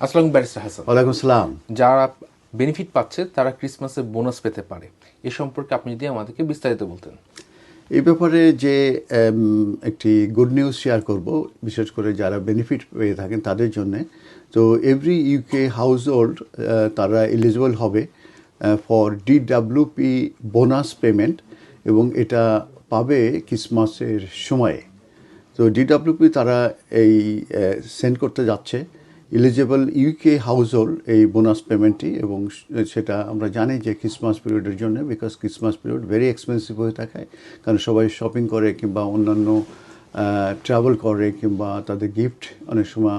আসসালাম ব্যারিস্টার হাসান। ওয়ালাইকুম আসসালাম যারা বেনিফিট পাচ্ছে তারা ক্রিসমাসে বোনাস পেতে পারে। এ সম্পর্কে আপনি যদি আমাদেরকে বিস্তারিত বলতেন। এই ব্যাপারে যে একটি গুড নিউজ শেয়ার করব বিশেষ করে যারা বেনিফিট পেয়ে থাকেন তাদের জন্য। তো এভরি ইউকে হাউস হোল্ড তারা এলিজিবল হবে ফর ডিডাব্লিউপি বোনাস পেমেন্ট এবং এটা পাবে ক্রিসমাসের সময়ে। তো ডিডাব্লিউপি তারা এই সেন্ড করতে যাচ্ছে। এলিজেবল ইউকে হাউস হোল্ড এই বোনাস পেমেন্টটি এবং সেটা আমরা জানি যে ক্রিসমাস পিরিয়ডের জন্য because Christmas period very expensive হয়ে থাকে। কারণ সবাই শপিং করে কিংবা অন্যান্য ট্রাভেল করে কিংবা তাদের গিফট অনেক সময়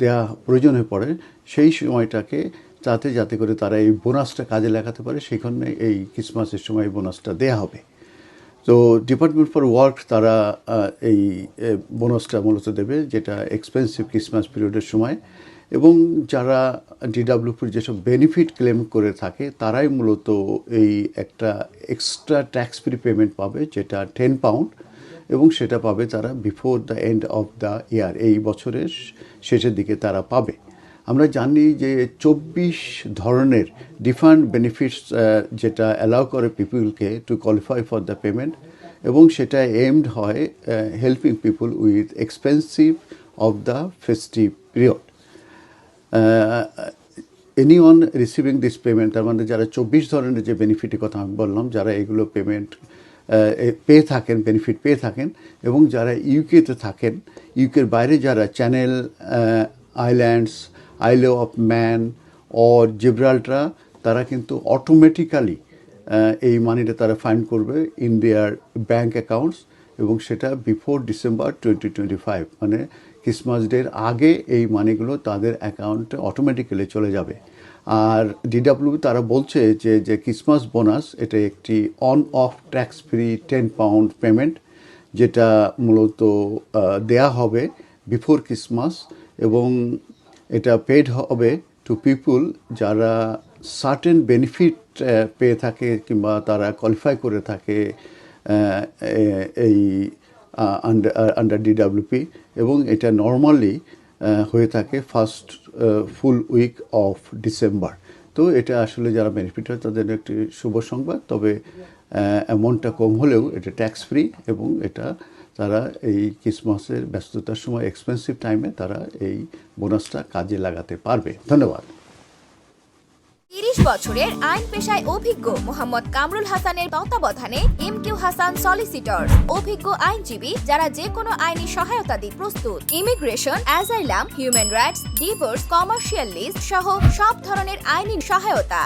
দেওয়া প্রয়োজন হয়ে পড়ে। সেই সময়টাকে তাতে যাতে করে তারা এই বোনাসটা কাজে লাগাতে পারে, সেখানে এই ক্রিসমাসের সময় বোনাসটা দেওয়া হবে। তো ডিপার্টমেন্ট ফর ওয়ার্ক তারা এই বোনাসটা মূলত দেবে, যেটা এক্সপেন্সিভ ক্রিসমাস পিরিয়ডের সময়। এবং যারা ডিডাব্লিউপির যেসব বেনিফিট ক্লেম করে থাকে, তারাই মূলত এই একটা এক্সট্রা ট্যাক্স ফ্রি পেমেন্ট পাবে, যেটা টেন পাউন্ড এবং সেটা পাবে তারা before the end of the year এই বছরের শেষের দিকে তারা পাবে। আমরা জানি যে চব্বিশ ধরনের ডিফারেন্ট বেনিফিটস যেটা অ্যালাউ করে পিপুলকে to qualify for the payment এবং সেটা এইমড হয় helping people with expensive of the festive period anyone receiving this payment তার মানে যারা চব্বিশ ধরনের যে বেনিফিটের কথা আমি বললাম, যারা এগুলো পেমেন্ট পেয়ে থাকেন বেনিফিট পেয়ে থাকেন এবং যারা ইউকেতে থাকেন ইউকের বাইরে যারা Channel Islands Isle of Man O Gibraltar তারা কিন্তু অটোমেটিক্যালি এই মানিটা তারা ফাইন্ড করবে ইন দেয়ার ব্যাঙ্ক অ্যাকাউন্টস এবং সেটা before December twenty twenty five মানে ক্রিসমাস ডের আগে এই মানিগুলো তাদের অ্যাকাউন্টে অটোমেটিক্যালি চলে যাবে। আর ডিডাব্লিউ তারা বলছে যে যে ক্রিসমাস বোনাস এটা একটি one off tax free ten pound payment যেটা মূলত দেয়া হবে বিফোর ক্রিসমাস এবং এটা পেড হবে টু পিপুল যারা সার্টেন বেনিফিট পেয়ে থাকে কিংবা তারা কোয়ালিফাই করে থাকে এই আন্ডার আন্ডার ডিডাব্লিউপি এবং এটা নর্মালি হয়ে থাকে first full week of December তো এটা আসলে যারা বেনিফিট হয় তাদের একটি শুভ সংবাদ, তবে অ্যামাউন্টটা কম হলেও এটা ট্যাক্স ফ্রি এবং এটা তারা এই ক্রিসমাসের ব্যস্ততার সময় এক্সপেন্সিভ টাইমে তারা এই বোনাসটা কাজে লাগাতে পারবে। ধন্যবাদ। তিরিশ বছরের আইন পেশায় অভিজ্ঞ মোহাম্মদ কামরুল হাসানের তত্ত্বাবধানে এম কিউ হাসান সলিসিটর অভিজ্ঞ আইনজীবী যারা যে কোনো আইনি সহায়তা দিতে প্রস্তুত। Immigration asylum human rights divorce commercial list সহ সব ধরনের আইনি সহায়তা।